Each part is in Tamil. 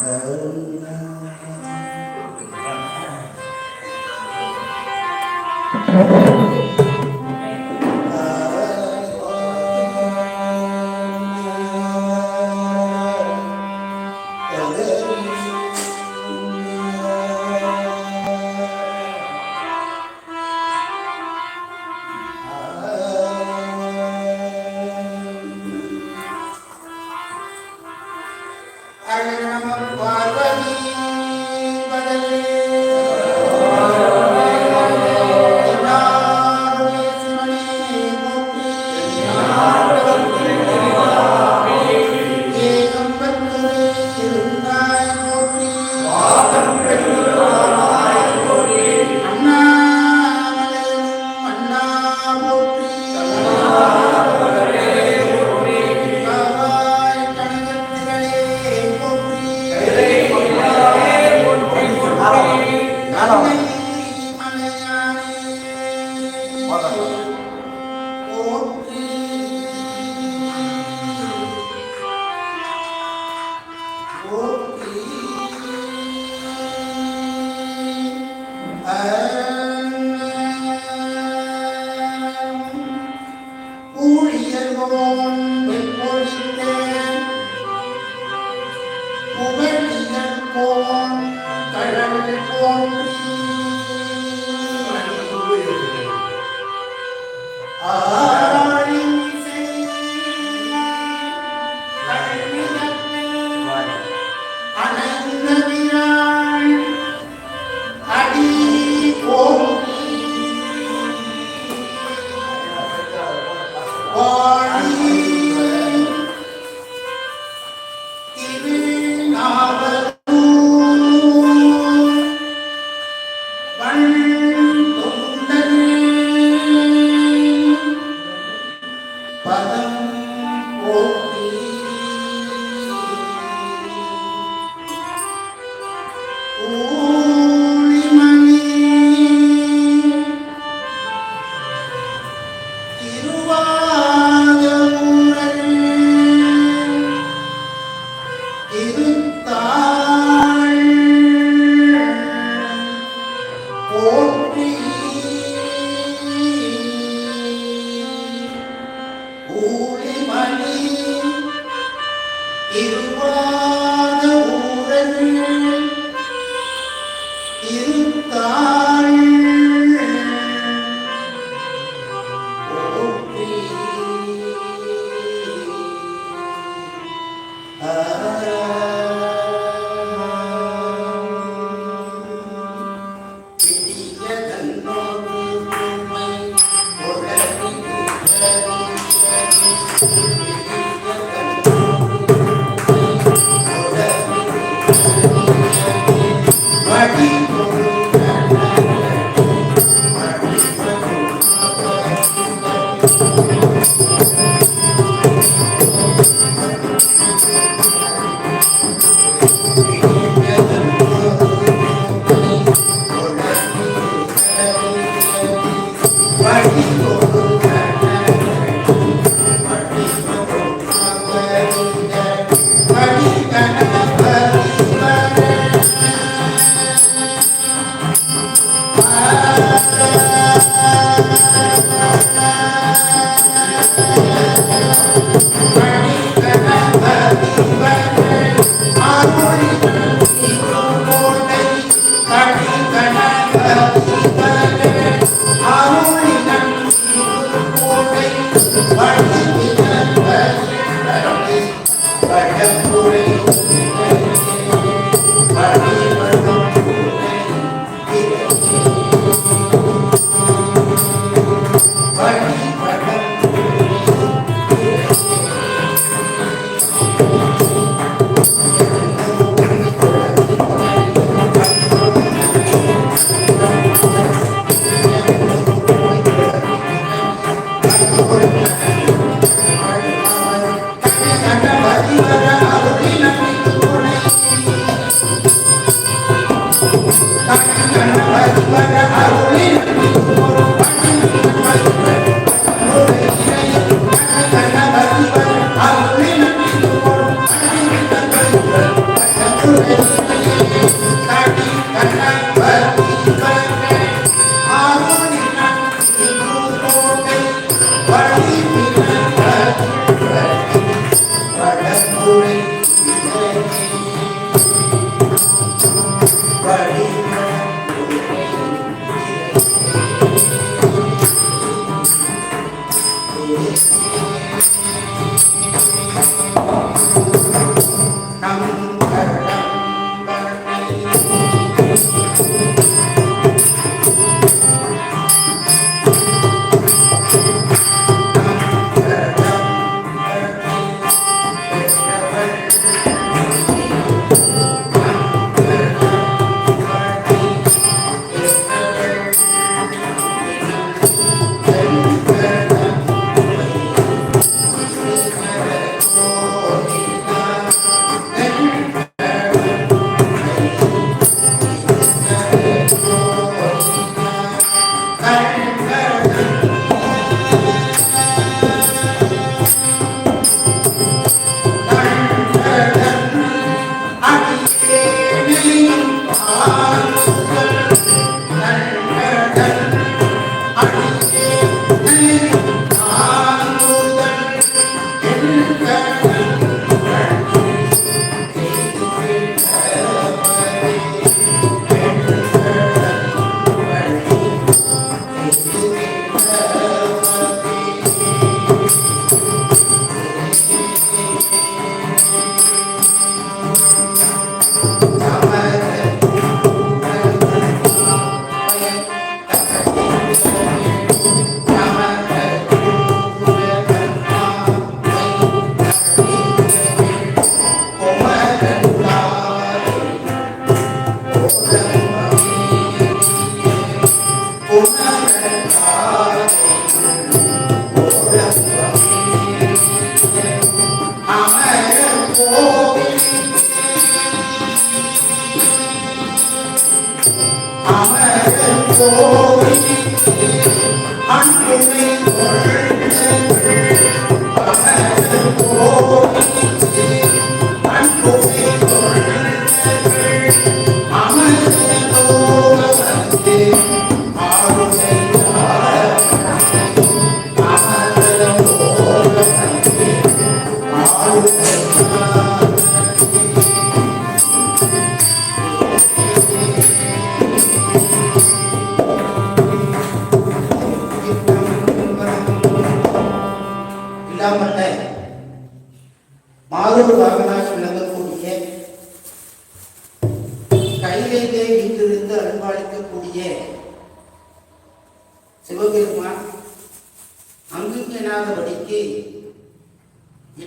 嗯 Amen.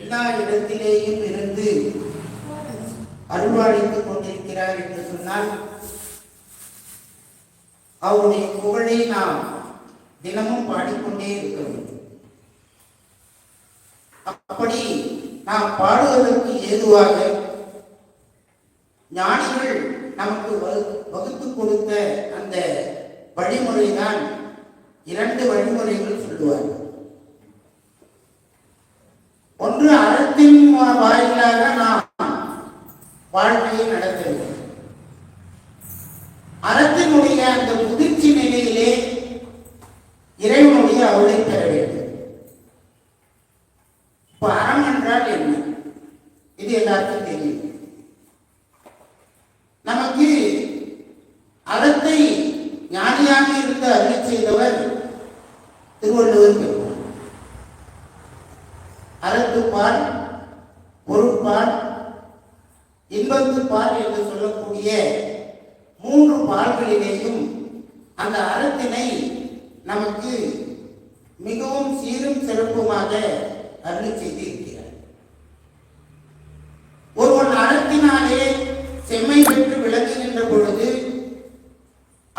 எல்லா இடத்திலேயும் இருந்து அருள்வாளித்துக் கொண்டிருக்கிறார் என்று சொன்னால் அவருடைய புகழை நாம் தினமும் பாடிக்கொண்டே இருக்க அப்படி நாம் பாடுவதற்கு ஏதுவாக ஞானிகள் நமக்கு வகுத்து கொடுத்த அந்த வழிமுறைதான் இரண்டு வழிமுறைகள் சொல்லுவார்கள். மனத்தின் வாயிலாக நாம் வாழ்க்கையை நடத்துகிறோம். அறத்தினுடைய அந்த முதிர்ச்சி நிலையிலே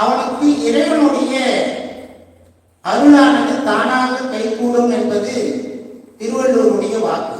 அவனுக்கு இறைவனுடைய அருளானது தானாக கைகூடும் என்பது திருவள்ளுவருடைய வாக்கு.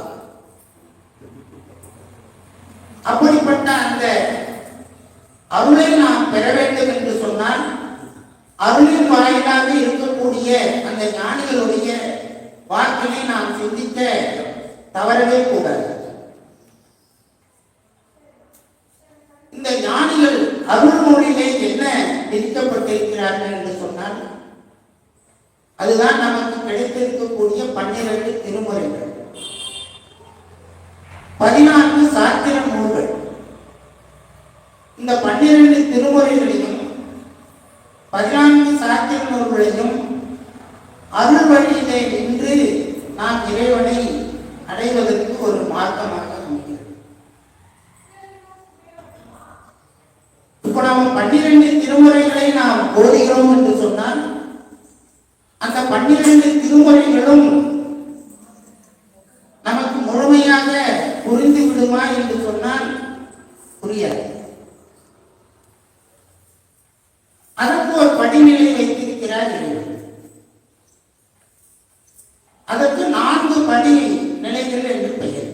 வழி நிலைகள் என்று பெயர்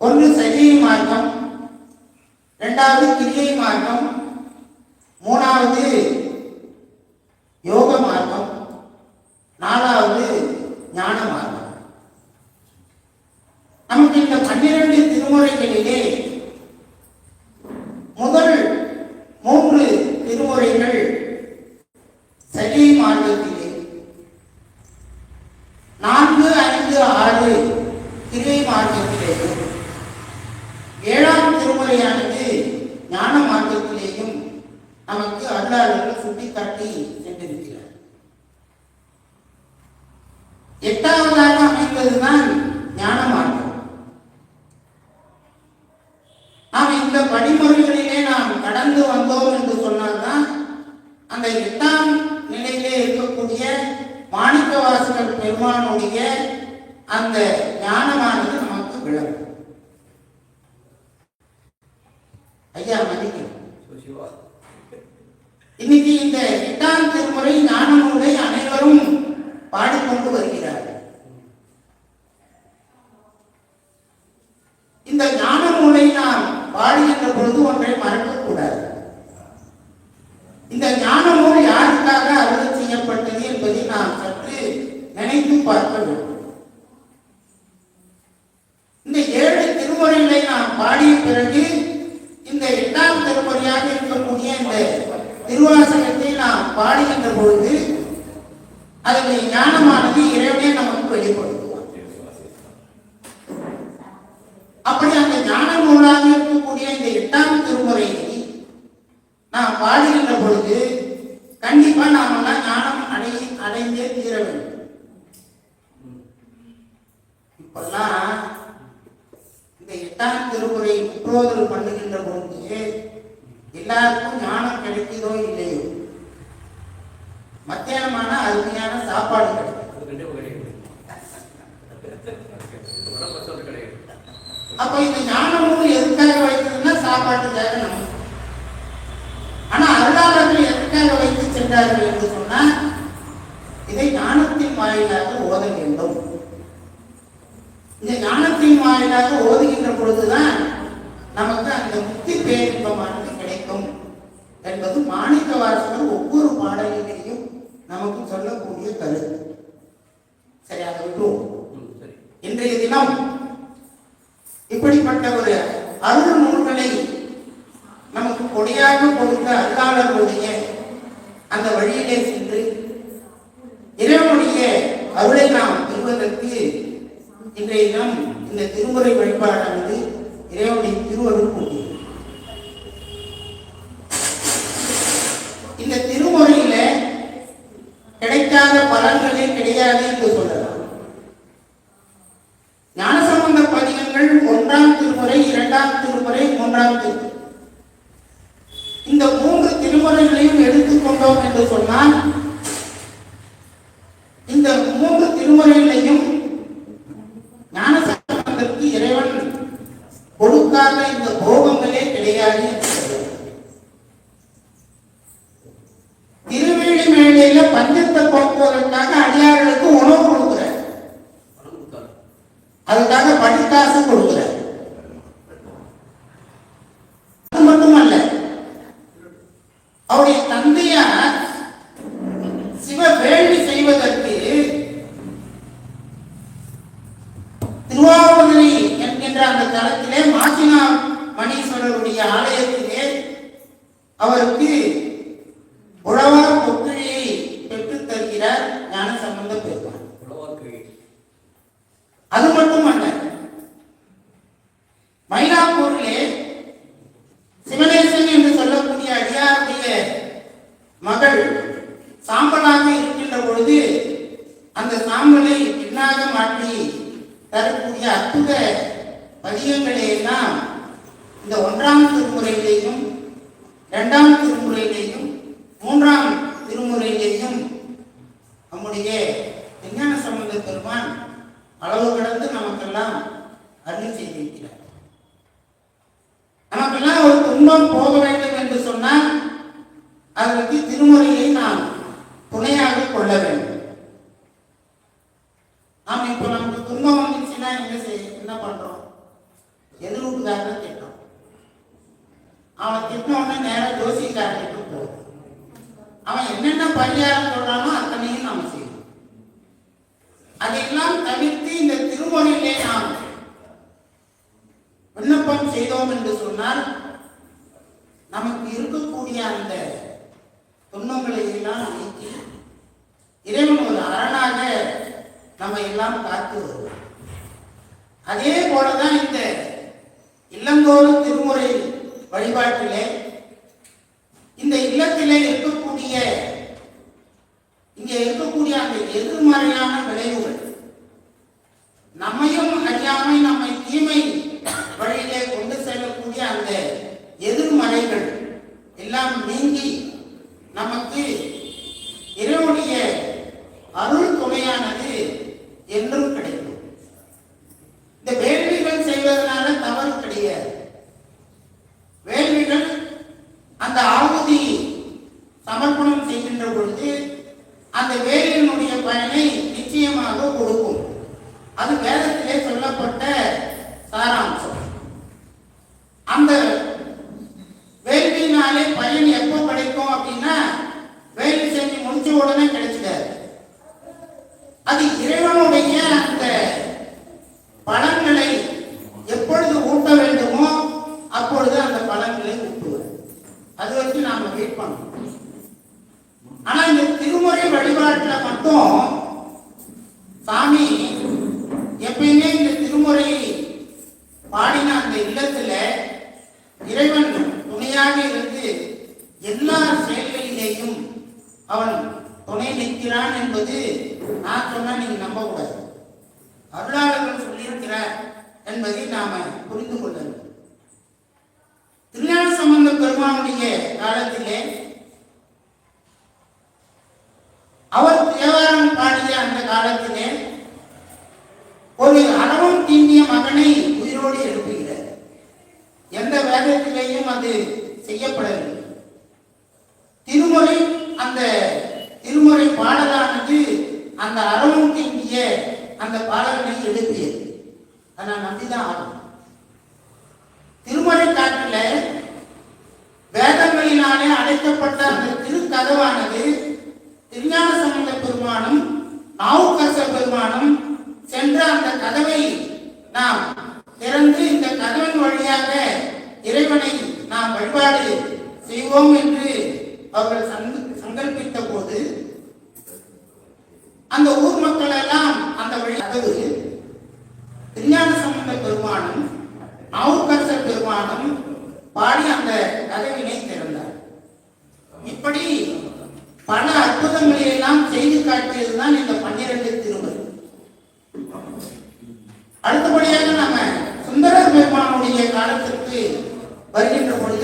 ஒன்று சஜை மார்க்கம் இரண்டாவது கிரியை மார்க்கம் மூணாவது யோக மார்க்கம் 他可以 ஒன்றை மறக்கக்கூடாது. இந்த ஞானமும் யாருக்காக அருள் செய்யப்பட்டது என்பதை நாம் சற்று நினைத்து பார்க்க வேண்டும் இந்த ஏழு திருமுறைகளை நாம் பாடிய பிறகு இந்த எட்டாம் திருமுறையாக இருக்கக்கூடிய இந்த திருவாசகத்தை நாம் பாடுகின்ற பொழுது அதனுடைய ஞானமானது இறைவனே நமக்கு வெளிப்படுத்துவார் அப்படி அந்த ஞான நூலாக இருக்கக்கூடிய இந்த எட்டாம் திருமுறையை நாம் பாடுகின்ற பொழுது கண்டிப்பா நாம் எல்லாம் ஞானம் அடை அடைந்தே தீர வேண்டும் இப்பெல்லாம் இந்த எட்டாம் திருமுறை முற்றோதல் பண்ணுகின்ற பொழுது எல்லாருக்கும் ஞானம் கிடைக்குதோ இல்லையோ? மத்தியானமான அருமையான சாப்பாடு அப்ப இந்த ஞானமும் எதுக்காக வைத்ததுன்னா சாப்பாட்டுக்காக நம்ம. ஆனா அருளாளர்கள் எதற்காக வைத்து சென்றார்கள் என்று சொன்னால் இதை ஞானத்தின் வாயிலாக ஓத வேண்டும். இந்த ஞானத்தின் வாயிலாக பொழுதுதான் நமக்கு அந்த முக்தி பேரின்பமானது கிடைக்கும் என்பது மாணிக்க வாசகர் ஒவ்வொரு பாடலிலேயும் நமக்கு சொல்லக்கூடிய கருத்து. சரி அதை விட்டுருவோம். இன்றைய தினம் இப்படிப்பட்ட ஒரு அருள் நூல்களை நமக்கு கொடியாக கொடுத்த அருளாளர்களுடைய அந்த வழியிலே சென்று இறைவனுடைய அருளை நாம் பெறுவதற்கு இன்றைய தினம் இந்த திருமுறை வழிபாடானது இறைவனுடைய திருவருள் கூட்டியது இந்த திருமுறையில கிடைக்காத பலன்களே கிடையாது என்று சொல்லலாம் ஞானசம்பந்த பதிகங்கள் ஒன்றாம் திருமுறை இரண்டாம் திருமுறை மூன்றாம் திருமுறை இந்த மூன்று திருமுறைகளையும் எடுத்துக்கொண்டோம் என்று சொன்னால் இந்த அவருக்கு நமக்கெல்லாம் அருள் செய்திருக்கிறார். நமக்கெல்லாம் ஒரு துன்பம் போக வேண்டும் என்று சொன்னால் அதற்கு திருமுறையை நாம் துணையாக கொள்ள வேண்டும். நாம் இப்போ நமக்கு துன்பம் வந்துச்சுன்னா என்ன செய்ய என்ன பண்றோம்? எதிர் வீட்டுக்காரரை திட்டோம் அவன் திட்டின உடனே நேரா ஜோசிக்காரனுக்கு போகும் அவன் என்னென்ன பரிகாரம் சொல்றானோ அத்தனையும் நாம செய்யணும் அதையெல்லாம் தவிர்த்து இந்த திருமுறையிலே நாம் விண்ணப்பம் செய்தோம் என்று சொன்னால் நமக்கு இருக்கக்கூடிய அந்த துன்பங்களை எல்லாம் நீக்கி இறைவன் ஒரு அரணாக நம்ம எல்லாம் காத்து வருவோம். அதே போலதான் இந்த இல்லந்தோறும் திருமுறை வழிபாட்டிலே இந்த இல்லத்திலே இருக்கக்கூடிய இங்கே இருக்கக்கூடிய அந்த எதிர்மறையான விளைவுகள் நம்மையும் அறியாமை நம்மை தீமை வழியிலே கொண்டு செல்லக்கூடிய அந்த எதிர்மறைகள் எல்லாம் நீங்கி நமக்கு இறைவனுடைய அருள் துணையானது என்றும் கிடைக்கும். இந்த வேள்விகள் செய்வதனால தவறு கிடையாது. வேள்விகள் அந்த ஆகுதி சமர்ப்பணம் செய்கின்ற பொழுது அந்த வேலையினுடைய பயனை நிச்சயமாக கொடுக்கும். அது வேதத்திலே சொல்லப்பட்ட சாராம் இறைவன் துணையாக இருந்து எல்லா செயல்களிலேயும் அவன் துணை நிற்கிறான் என்பது நான் சொன்னா நீங்க நம்ப கூடாது அருளாளர்கள் சொல்லியிருக்கிறார் என்பதை நாம புரிந்து கொள்ள வேண்டும். திருஞான சம்பந்த பெருமானுடைய காலத்திலே அவர் தேவாரம் பாடிய அந்த காலத்திலே ஒரு அறவும் தீண்டிய மகனை உயிரோடு எழுப்பி எந்த வேதத்திலேயும் அது செய்யப்படவில்லை. திருமுறை அந்த திருமுறை பாடலானது அந்த அறவம் தீண்டிய அந்த பாடல்களை எழுப்பியது. அதை நான் நம்பிதான் ஆகணும். திருமுறை காட்டில் வேதங்களினாலே அழைக்கப்பட்ட அந்த திருக்கதவானது திருஞான சம்பந்த பெருமானும் நாவுக்கரச பெருமானும் சென்ற அந்த கதவை நாம் திறந்து இந்த கதவின் வழியாக இறைவனை நாம் வழிபாடு செய்வோம் என்று அவர்கள் சங்கல்பித்த போது அந்த ஊர் மக்கள் எல்லாம் அந்த வழி கதவு திருஞான சம்பந்த பெருமானும் அவுக்கரசர் பெருமானும் பாடி அந்த கதவினை திறந்தார். இப்படி பல அற்புதங்களை எல்லாம் செய்து காட்டியதுதான் இந்த பன்னிரண்டு திருமுறை அடுத்தபடியாக நாம சுந்தரர் பெருமானுடைய காலத்திற்கு வருகின்ற பொழுது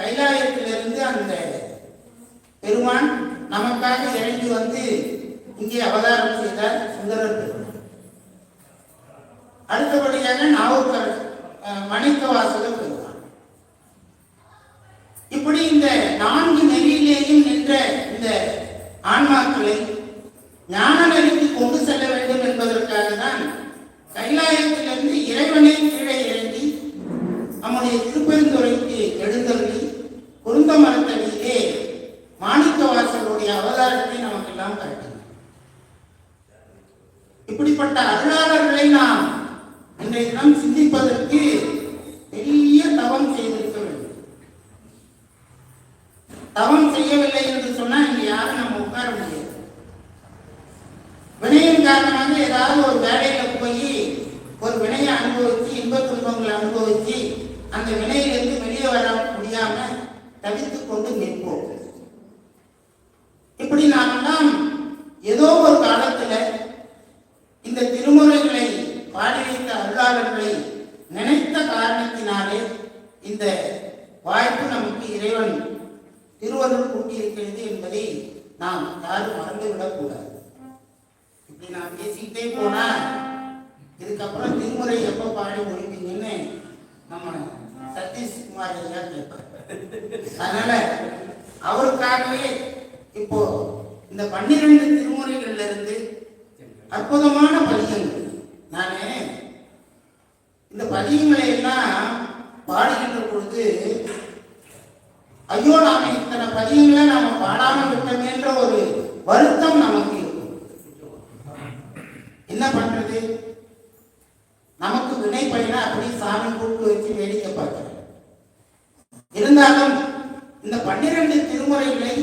கைலாயத்திலிருந்து அந்த பெருமான் நமக்காக இறங்கி வந்து இங்கே அவதாரம் செய்தார் சுந்தரர் பெருமான். அடுத்தபடியாக நாவுக்கர் மணிக்கவாசக பெருமான். இப்படி இந்த நான்கு நெறியிலேயும் நின்ற இந்த ஆன்மாக்களை ஞான நெறிக்கு கொண்டு செல்ல வேண்டும் என்பதற்காக தான் கைலாயத்திலிருந்து இறைவனே கீழே இறங்கி நம்முடைய திரு குடும்ப மரத்தடியிலே மாணிக்க வாசலுடைய அவதாரத்தை நமக்கெல்லாம் காட்டினார் இப்படிப்பட்ட அருளாளர்களை நாம் இன்றைய தினம் சிந்திப்பதற்கு பெரிய தவம் செய்திருக்க வேண்டும் தவம் செய்யவில்லை என்று சொன்னா இங்க யாரும் நம்ம உட்கார முடியாது வினையின் காரணமாக ஏதாவது ஒரு வேலையில போய் ஒரு வினையை அனுபவிச்சு இன்ப துன்பங்களை அனுபவிச்சு அந்த வினையிலிருந்து வெளியே வர முடியாம தவித்துக் கொண்டு நிற்போம் இப்படி நாமெல்லாம் ஏதோ ஒரு காலத்துல இந்த திருமுறைகளை பாடி வைத்த அருளாளர்களை நினைத்த காரணத்தினாலே இந்த வாய்ப்பு நமக்கு இறைவன் திருவருள் கூட்டியிருக்கிறது என்பதை நாம் யாரும் மறந்துவிடக் கூடாது இப்படி நான் பேசிக்கிட்டே போனா இதுக்கப்புறம் திருமுறை எப்ப பாடி முடிப்பீங்கன்னு நம்ம சதீஷ்குமார் ஐயா கேட்பார். அதனால அவருக்காகவே இப்போ இந்த பன்னிரண்டு திருமுறைகள்ல இருந்து அற்புதமான பதியங்கள் நானே இந்த பதியங்களை எல்லாம் பாடுகின்ற பொழுது ஐயோ நாம இத்தனை பதியங்களை நாம பாடாமல் விட்டோம் என்ற ஒரு வருத்தம் நமக்கு என்ன பண்றது? நமக்கு வினை பயனை அப்படி சாமி கூட்டு வச்சு வேடிக்கை பார்க்கிறேன் இருந்தாலும் இந்த பன்னிரண்டு திருமுறைகளை